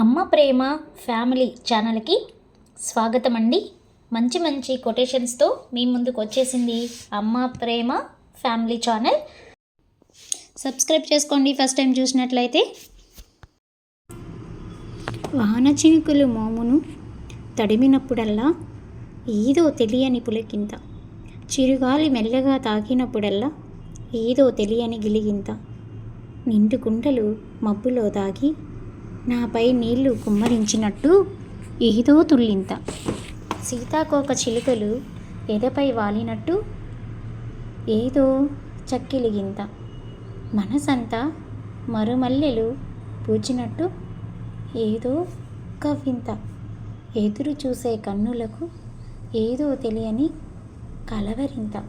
అమ్మ ప్రేమ ఫ్యామిలీ ఛానల్కి స్వాగతం అండి మంచి మంచి కొటేషన్స్తో మీ ముందుకు వచ్చేసింది Amma Prema family channel. Subscribe చేసుకోండి ఫస్ట్ టైం చూసినట్లయితే. వాన చినుకులు మోమును తడిమినప్పుడల్లా ఏదో తెలియని పులకింత. చిరుగాలి మెల్లగా తాకినప్పుడల్లా ఏదో తెలియని గిలిగింత. నిండు కుండలు మబ్బులో దాగి నాపై నీళ్ళు కుమ్మరించినట్టు ఏదో తుళ్ళింత సీతాకోక చిలుకలు ఎదపై వాలినట్టు ఏదో చక్కిలిగింత. మనసంతా మరుమల్లెలు పూచినట్టు ఏదో కవ్వింత. ఎదురు చూసే కన్నులకు ఏదో తెలియని కలవరింత.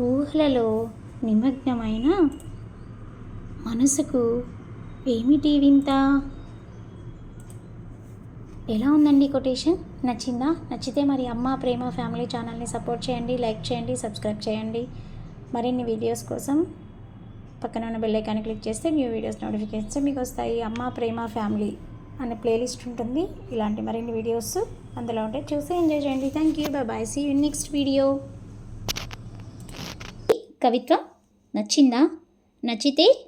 ఊహలలో నిమగ్నమైన మనసుకు ఏమిటి వింత ఎలా ఉందండి కొటేషన్? నచ్చిందా? నచ్చితే మరి అమ్మ ప్రేమ ఫ్యామిలీ ఛానల్ని సపోర్ట్ చేయండి లైక్ చేయండి సబ్స్క్రైబ్ చేయండి. మరిన్ని వీడియోస్ కోసం పక్కన ఉన్న బెల్ ఐకాన్ క్లిక్ చేస్తే న్యూ వీడియోస్ నోటిఫికేషన్స్ మీకు వస్తాయి అమ్మ ప్రేమ ఫ్యామిలీ అనే ప్లేలిస్ట్ ఉంటుంది. ఇలాంటి మరిన్ని వీడియోస్ అందులో ఉంటే చూసి ఎంజాయ్ చేయండి. Thank you bye bye see you next video కవిత్వం నచ్చిందా? నచ్చితే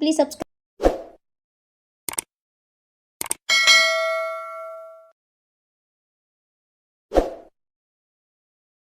ప్లీజ్ సబ్స్క్రైబ్